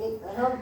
એક અરબ